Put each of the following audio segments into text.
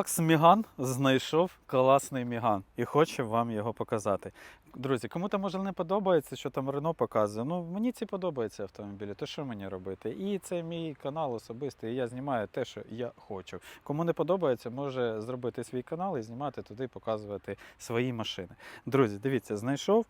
Макс Міган знайшов класний Міган і хоче вам його показати. Друзі, кому-то може не подобається, що там Рено показує. Ну мені ці подобаються автомобілі. То що мені робити? І це мій канал особистий. і Я знімаю те, що я хочу. Кому не подобається, може зробити свій канал і знімати туди, показувати свої машини. Друзі, дивіться, знайшов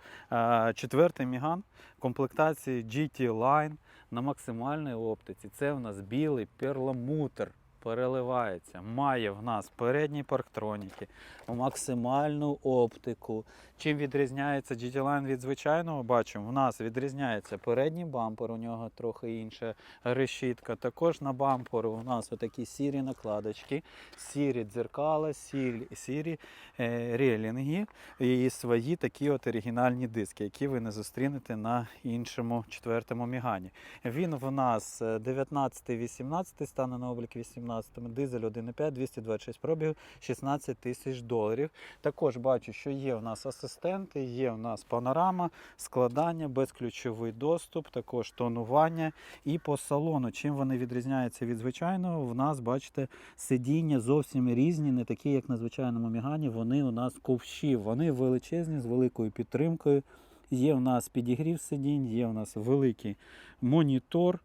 четвертий Міган комплектації GT Line на максимальній оптиці. Це в нас білий перламутр. Переливається, має в нас передні парктроніки, максимальну оптику. Чим відрізняється GT-Line від звичайного, бачимо, в нас відрізняється передній бампер, у нього трохи інша решітка. Також на бамперу у нас отакі сірі накладочки, сірі дзеркала, сірі, сірі е, релінги і свої такі от оригінальні диски, які ви не зустрінете на іншому четвертому мігані. Він в нас 19-18 стане на облік 18 дизель 1,5, 226 пробігів, 16 тисяч доларів. Також бачу, що є у нас асистенти, є у нас панорама, складання, безключовий доступ, також тонування. І по салону, чим вони відрізняються від звичайного, в нас, бачите, сидіння зовсім різні, не такі, як на звичайному мігані. Вони у нас ковші, вони величезні з великою підтримкою. Є у нас підігрів сидінь, є у нас великий монітор,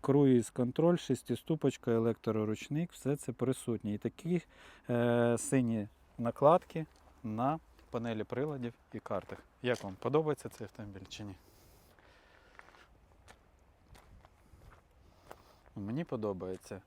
круїз контроль, шестиступочка, електроручник, все це присутнє. І такі е, сині накладки на панелі приладів і картах. Як вам подобається цей автомобіль чи ні? Мені подобається.